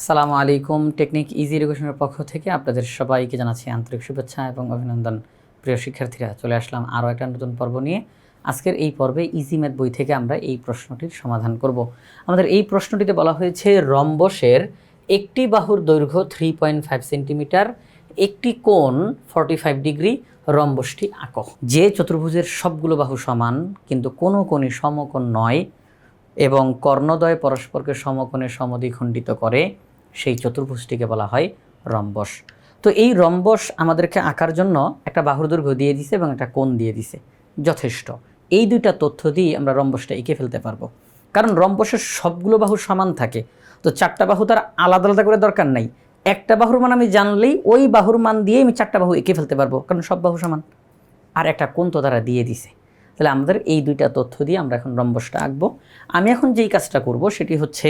আসসালামু আলাইকুম। Technique easy এডুকেশনের পক্ষ থেকে আপনাদের সবাইকে জানাচ্ছি আন্তরিক শুভেচ্ছা এবং অভিনন্দন। প্রিয় শিক্ষার্থীরা, চলে আসলাম আরও একটা নতুন পর্ব নিয়ে। আজকের এই পর্বে ইজি ম্যাথ বই থেকে আমরা এই প্রশ্নটির সমাধান করব। আমাদের এই প্রশ্নটিতে বলা হয়েছে, রম্বসের একটি বাহুর দৈর্ঘ্য থ্রি পয়েন্ট ফাইভ সেন্টিমিটার একটি কোণ ফর্টি ফাইভ ডিগ্রি রম্বসটি আঁকো যে চতুর্ভুজের সবগুলো বাহু সমান, কিন্তু কোনো কোণই সমকোণ নয়। এবং কর্ণদ্বয় পরস্পরকে সমকোণে সমদ্বিখণ্ডিত করে, সেই চতুর্ভুজটিকে বলা হয় রম্বস। তো এই রম্বস আমাদেরকে আঁকার জন্য একটা বাহুর দৈর্ঘ্য দিয়ে দিছে এবং একটা কোণ দিয়ে দিছে। যথেষ্ট। এই দুইটা তথ্য দিয়ে আমরা রম্বসটা এঁকে ফেলতে পারব। কারণ রম্বসের সবগুলো বাহু সমান থাকে। তো চারটা বাহু তার আলাদা আলাদা করে দরকার নাই। একটা বাহুর মান আমি জানলেই ওই বাহুর মান দিয়ে আমি চারটা বাহু এঁকে ফেলতে পারব, কারণ সব বাহু সমান। আর একটা কোণ তো তারা দিয়ে দিছে। তাহলে আমাদের এই দুইটা তথ্য দিয়ে আমরা এখন রম্বসটা আঁকবো। আমি এখন যেই কাজটা করব সেটি হচ্ছে,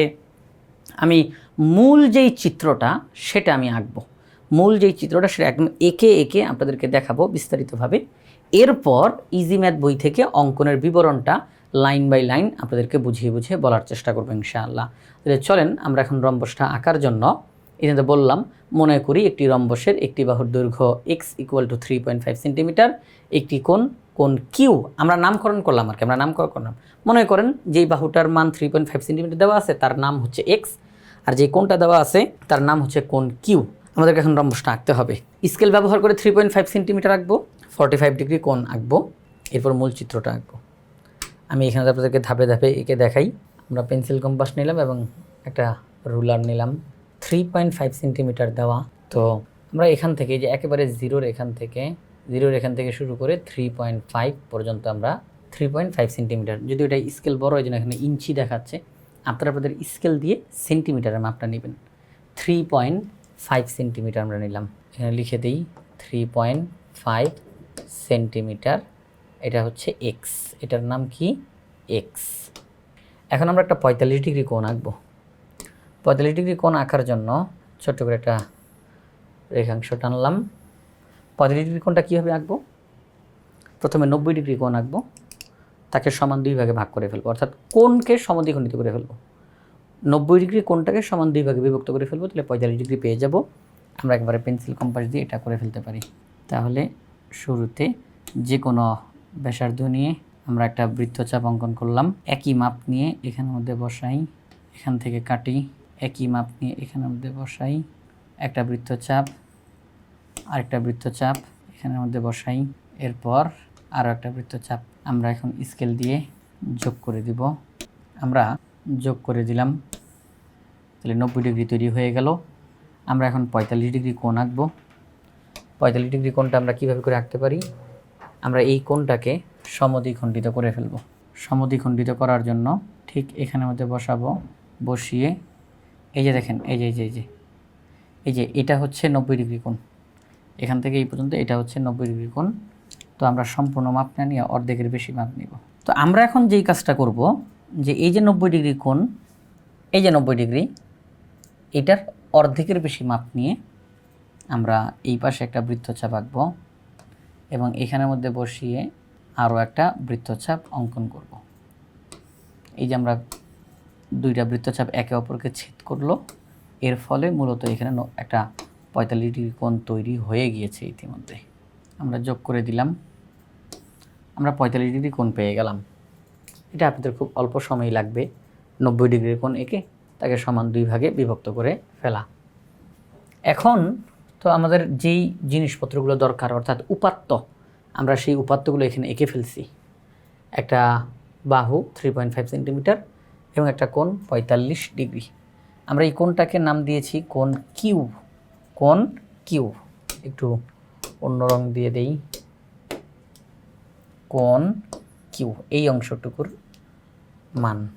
আমি মূল যেই চিত্রটা সেটা আমি আঁকবো। মূল যেই চিত্রটা সেটা একদম একে একে আপনাদেরকে দেখাবো বিস্তারিতভাবে। এরপর ইজি ম্যাথ বই থেকে অঙ্কনের বিবরণটা লাইন বাই লাইন আপনাদেরকে বুঝিয়ে বুঝিয়ে বলার চেষ্টা করব ইনশাআল্লাহ। তাহলে চলেন আমরা এখন রম্বসটা আঁকার জন্য যে বললাম, মনে করি একটি রম্বসের একটি বাহুর দৈর্ঘ্য X equal to three point five centimetre একটি কোণ কোণ কিউ? আমরা নামকরণ করলাম আর কি, আমরা নামকরণ করলাম। মনে করেন যেই বাহুটার মান থ্রি পয়েন্ট ফাইভ সেন্টিমিটার দেওয়া আছে, তার নাম হচ্ছে এক্স আর যে কোনটা দেওয়া আছে, তার নাম হচ্ছে কোন কিউ আমাদেরকে এখন রম্বসটা আঁকতে হবে। স্কেল ব্যবহার করে থ্রি পয়েন্ট ফাইভ সেন্টিমিটার আঁকবো ফর্টি ফাইভ ডিগ্রি কোণ আঁকবো, এরপর মূল চিত্রটা আঁকবো। আমি এখানে আপনাদেরকে ধাপে ধাপে এঁকে দেখাই। আমরা পেন্সিল কম্পাস নিলাম এবং একটা রুলার নিলাম। থ্রি পয়েন্ট ফাইভ সেন্টিমিটার দেওয়া। তো আমরা এখান থেকে যে একেবারে জিরোর এখান থেকে জিরোর এখান থেকে শুরু করে থ্রি পয়েন্ট ফাইভ পর্যন্ত আমরা থ্রি পয়েন্ট ফাইভ সেন্টিমিটার যদি ওটা স্কেল বড় হয় যেন এখানে ইঞ্চি দেখাচ্ছে, আপনারা আপনাদের স্কেল দিয়ে সেন্টিমিটারের মাপটা নেবেন। থ্রি পয়েন্ট ফাইভ সেন্টিমিটার আমরা নিলাম। এখানে লিখে দিই থ্রি পয়েন্ট ফাইভ সেন্টিমিটার এটা হচ্ছে এক্স এটার নাম কি? এক্স এখন আমরা একটা পঁয়তাল্লিশ ডিগ্রি কোণ আঁকবো। পঁয়তাল্লিশ ডিগ্রি কোণ আঁকার জন্য ছোট্ট করে একটা রেখাংশ টানলাম। পঁয়তাল্লিশ ডিগ্রি কোণটা কীভাবে আঁকবো? প্রথমে নব্বই ডিগ্রি কোণ আঁকবো। তাকে সমান দুই ভাগে ভাগ করে ফেলব। অর্থাৎ কোণকে সমদ্বিখণ্ডিত করে ফেলব। নব্বই ডিগ্রি কোণটাকে সমান দুই ভাগে বিভক্ত করে ফেলব, তাহলে পঁয়তাল্লিশ ডিগ্রি পেয়ে যাব। আমরা একবারে পেন্সিল কম্পাস দিয়ে এটা করে ফেলতে পারি। তাহলে শুরুতে যে কোনো ব্যাসার্ধ নিয়ে আমরা একটা বৃত্তচাপ অঙ্কন করলাম। একই মাপ নিয়ে এখানের মধ্যে বসাই, এখান থেকে কাটি, একই মাপ নিয়ে এখানের মধ্যে বসাই, একটা বৃত্তচাপ আরেকটা বৃত্তচাপ এখানের মধ্যে বসাই। এরপর আরও একটা বৃত্তচাপ আমরা এখন স্কেল দিয়ে যোগ করে দিব। আমরা যোগ করে দিলাম। তাহলে নব্বই ডিগ্রি তৈরি হয়ে গেল। আমরা এখন পঁয়তাল্লিশ ডিগ্রি কোণ আঁকবো। পঁয়তাল্লিশ ডিগ্রি কোণটা আমরা কীভাবে করে আঁকতে পারি? আমরা এই কোণটাকে সমদ্বিখণ্ডিত করে ফেলব। সমদ্বিখণ্ডিত করার জন্য ঠিক এখানের মধ্যে বসাবো, বসিয়ে, এই যে দেখেন, এই যে এই যে এই যে এই যে, এটা হচ্ছে নব্বই ডিগ্রি কোণ। এখান থেকে এই পর্যন্ত, এটা হচ্ছে নব্বই ডিগ্রি কোণ তো আমরা সম্পূর্ণ মাপ না নিয়ে অর্ধেকের বেশি মাপ নিব তো আমরা এখন যেই কাজটা করব, যে এই যে নব্বই ডিগ্রি কোণ, এই যে নব্বই ডিগ্রি, এটার অর্ধেকের বেশি মাপ নিয়ে আমরা এই পাশে একটা বৃত্তচাপ আঁকবো এবং এখানের মধ্যে বসিয়ে আরও একটা বৃত্তচাপ অঙ্কন করব। এই যে আমরা দুইটা বৃত্তচাপ একে অপরকে ছেদ করল, এর ফলে মূলত এখানে একটা পঁয়তাল্লিশ ডিগ্রি কোণ তৈরি হয়ে গিয়েছে ইতিমধ্যে আমরা যোগ করে দিলাম। আমরা পঁয়তাল্লিশ ডিগ্রি কোণ পেয়ে গেলাম। এটা আপনাদের খুব অল্প সময় লাগবে। নব্বই ডিগ্রির কোণ এঁকে তাকে সমান দুই ভাগে বিভক্ত করে ফেলা। এখন তো আমাদের যেই জিনিসপত্রগুলো দরকার, অর্থাৎ উপাত্ত, আমরা সেই উপাত্তগুলো এখানে এঁকে ফেলছি। একটা বাহু থ্রি পয়েন্ট ফাইভ সেন্টিমিটার এবং একটা কোণ পঁয়তাল্লিশ ডিগ্রি। আমরা এই কোণটাকে নাম দিয়েছি কোণ কিউ কোণ কিউ? একটু অন্য রং দিয়ে দেই। কোণ কিউ, এই অংশটুকুর মান।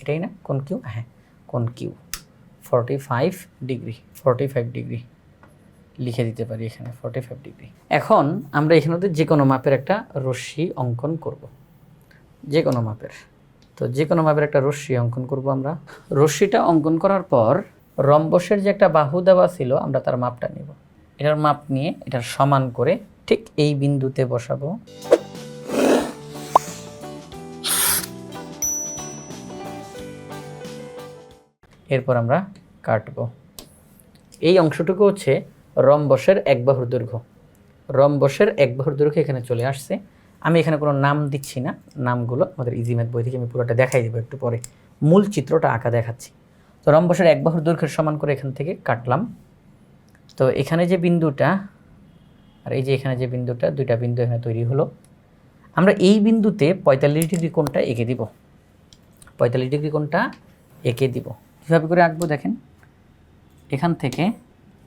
এটাই না? কোন কিউ? হ্যাঁ কোন Q. Forty five degree forty five degree লিখে দিতে পারি এখানে ফর্টি ফাইভ ডিগ্রি এখন আমরা এখানে যে কোনো মাপের একটা রশ্মি অঙ্কন করব। যে কোনো মাপের। তো যে কোনো মাপের একটা রশ্মি অঙ্কন করব আমরা। রশ্মিটা অঙ্কন করার পর রম্বসের যে একটা বাহু দেওয়া ছিল, আমরা তার মাপটা নিব। এটার মাপ নিয়ে এটার সমান করে ঠিক এই বিন্দুতে বসাবো। এরপর আমরা কাটব। এই অংশটুকু হচ্ছে রম্বসের এক বাহুর দৈর্ঘ্য। রম্বসের এক বাহুর দৈর্ঘ্য এখানে চলে আসছে। আমি এখানে কোনো নাম দিচ্ছি না। নামগুলো আমাদের ইজি ম্যাথ বই থেকে আমি পুরোটা দেখাই দেবো একটু পরে। মূল চিত্রটা আঁকা দেখাচ্ছি। তো রম্বসের এক বাহুর দৈর্ঘ্যের সমান করে এখান থেকে কাটলাম। তো এখানে যে বিন্দুটা, আর এই যে এখানে যে বিন্দুটা, দুইটা বিন্দু এখানে তৈরি হলো। আমরা এই বিন্দুতে পঁয়তাল্লিশ ডিগ্রি কোণটা এঁকে দিব। পঁয়তাল্লিশ ডিগ্রি কোণটা এঁকে দিব। কীভাবে করে আঁকবো দেখেন? এখান থেকে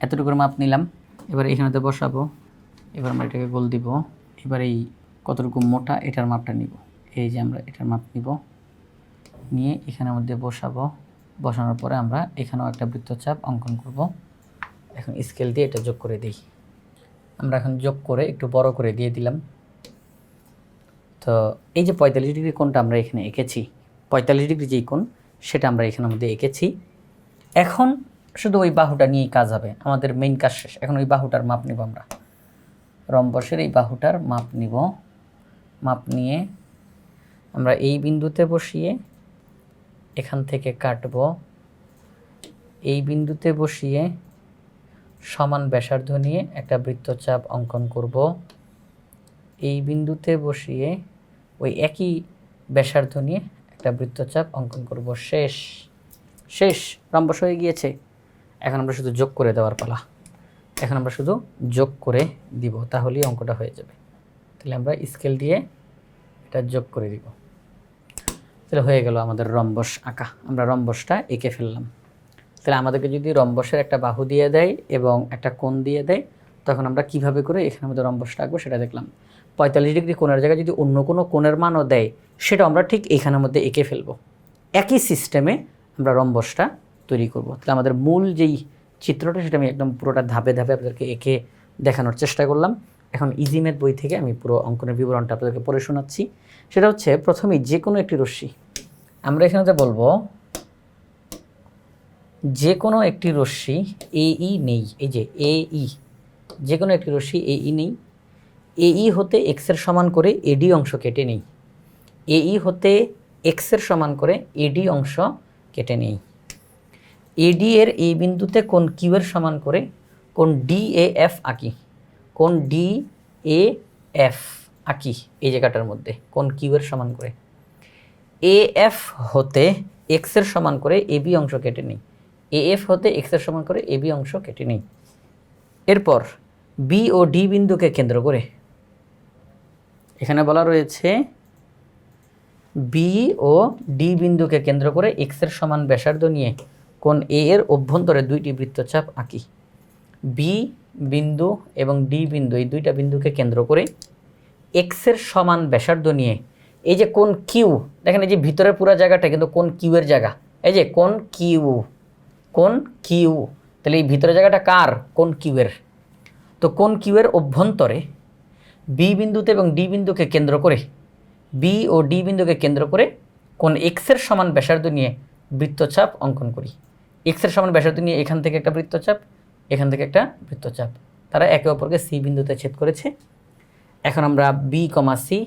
এতটুকুর মাপ নিলাম। এবার এখানেতে বসাবো। এবার আমরা এটাকে গোল দিব। এবার এই কতটুকু মোটা এটার মাপটা নিব। এই যে আমরা এটার মাপ নিব। নিয়ে এখানের মধ্যে বসাবো। বসানোর পরে আমরা এখানেও একটা বৃত্তচাপ অঙ্কন করব। এখন স্কেল দিয়ে এটা যোগ করে দিই আমরা এখন যোগ করে একটু বড় করে দিয়ে দিলাম। তো এই যে পঁয়তাল্লিশ ডিগ্রি কোণটা আমরা এখানে এঁকেছি, পঁয়তাল্লিশ ডিগ্রি যেই কোণ, সেটা আমরা এখানের মধ্যে এঁকেছি। এখন শুধু ওই বাহুটা নিয়েই কাজ হবে, আমাদের মেইন কাজ শেষ। এখন ওই বাহুটার মাপ নিব আমরা। রম্বসের এই বাহুটার মাপ নিব। মাপ নিয়ে আমরা এই বিন্দুতে বসিয়ে এখান থেকে কাটব। এই বিন্দুতে বসিয়ে সমান ব্যাসার্ধ নিয়ে একটা বৃত্তচাপ অঙ্কন করব। এই বিন্দুতে বসিয়ে ওই একই ব্যাসার্ধ নিয়ে একটা বৃত্তচাপ অঙ্কন করব। শেষ। শেষ। রম্বস হয়ে গিয়েছে। এখন আমরা শুধু যোগ করে দেওয়ার পালা। এখন আমরা শুধু যোগ করে দিব, তাহলেই অঙ্কটা হয়ে যাবে। তাহলে আমরা স্কেল দিয়ে এটা যোগ করে দিব। তাহলে হয়ে গেল আমাদের রম্বস আঁকা। আমরা রম্বসটা এঁকে ফেললাম। তাহলে আমাদেরকে যদি রম্বসের একটা বাহু দিয়ে দেয় এবং একটা কোণ দিয়ে দেয়, তখন আমরা কীভাবে করে এখানে আমাদের রম্বসটা আঁকবো সেটা দেখলাম। পঁয়তাল্লিশ ডিগ্রি কোণের জায়গায় যদি অন্য কোনো কোণের মানও দেয় সেটা আমরা ঠিক এখানের মধ্যে এঁকে ফেলব। একই সিস্টেমে আমরা রম্বসটা তৈরি করব। তাহলে আমাদের মূল যেই চিত্রটা, সেটা আমি একদম পুরোটা ধাপে ধাপে আপনাদেরকে এঁকে দেখানোর চেষ্টা করলাম। এখন ইজি ম্যাথ বই থেকে আমি পুরো অঙ্কনের বিবরণটা আপনাদেরকে পড়ে শোনাচ্ছি। সেটা হচ্ছে প্রথমেই যে কোনো একটি রশ্মি। আমরা এখানে যা বলব যে কোনো একটি রশ্মি এ ই নেই, এই যে এ ই যে কোনো একটি রশ্মি এ ই নেই। এ ই হতে এক্সের সমান করে এডি অংশ কেটে নেই। এ ই হতে এক্সের সমান করে এডি অংশ কেটে নেই। এডি এর এই বিন্দুতে কোন কিউ এর সমান করে? কোন ডি এ এফ আঁকি? কোন ডি এ এফ আঁকি এই জায়গাটার মধ্যে? কোন কিউ এর সমান করে? এ, এফ হতে এক্সের সমান করে এ, বি অংশ কেটে নেই। এ, এফ হতে এক্সের সমান করে এ, বি অংশ কেটে নেই। এরপর বি ও ডি বিন্দুকে কেন্দ্র করে। এখানে বলা রয়েছে বি ও ডি বিন্দুকে কেন্দ্র করে এক্সের সমান ব্যাসার্ধ নিয়ে কোন এ এর অভ্যন্তরে দুইটি বৃত্তচাপ আঁকি। বি বিন্দু এবং ডি বিন্দু এই দুইটা বিন্দুকে কেন্দ্র করে এক্সের সমান ব্যাসার্ধ নিয়ে। এই যে কোন কিউ দেখেন এই যে ভিতরের পুরো জায়গাটা কিন্তু কোন কিউ এর জায়গা? এই যে কোন কিউ কোন কিউ তাহলে এই ভিতরের জায়গাটা কার? কোন কিউ এর? তো কোন কিউ এর অভ্যন্তরে বি বিন্দুতে এবং ডি বিন্দুকে কেন্দ্র করে বি ও ডি বিন্দুকে কেন্দ্র করে কোন এক্সের সমান ব্যাসার্ধ নিয়ে বৃত্তচাপ অঙ্কন করি। এক্সের সমান ব্যাসার্ধ নিয়ে এখান থেকে একটা বৃত্তচাপ, এখান থেকে একটা বৃত্তচাপ। তারা একে অপরকে সি বিন্দুতে ছেদ করেছে। এখন আমরা B comma C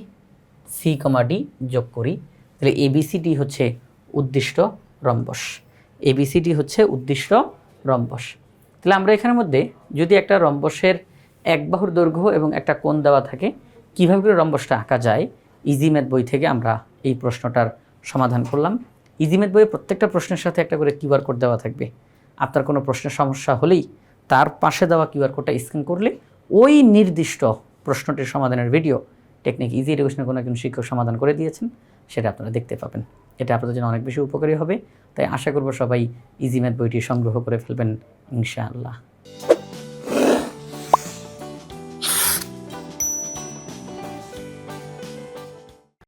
C comma D যোগ করি। তাহলে এবিসিডি হচ্ছে উদ্দিষ্ট রম্বস। এবিসিডি হচ্ছে উদ্দিষ্ট রম্বস। তাহলে আমরা এখানের মধ্যে যদি একটা রম্বসের এক বাহুর দৈর্ঘ্য এবং একটা কোণ দেওয়া থাকে, কীভাবে করে রম্বসটা আঁকা যায়? ইজি ম্যাথ বই থেকে আমরা এই প্রশ্নটার সমাধান করলাম। ইজি ম্যাথ বইয়ে প্রত্যেকটা প্রশ্নের সাথে একটা করে কিউআর কোড দেওয়া থাকবে। আপনার কোনো প্রশ্নের সমস্যা হলেই তার পাশে দেওয়া কিউআর কোডটা স্ক্যান করলে ওই নির্দিষ্ট প্রশ্নটির সমাধানের ভিডিও, টেকনিক ইজি এডুকেশনের কোনো একজন শিক্ষক সমাধান করে দিয়েছেন, সেটা আপনারা দেখতে পাবেন। এটা আপনাদের জন্য অনেক বেশি উপকারী হবে, তাই আশা করব সবাই ইজি ম্যাথ বইটি সংগ্রহ করে ফেলবেন, ইনশাআল্লাহ।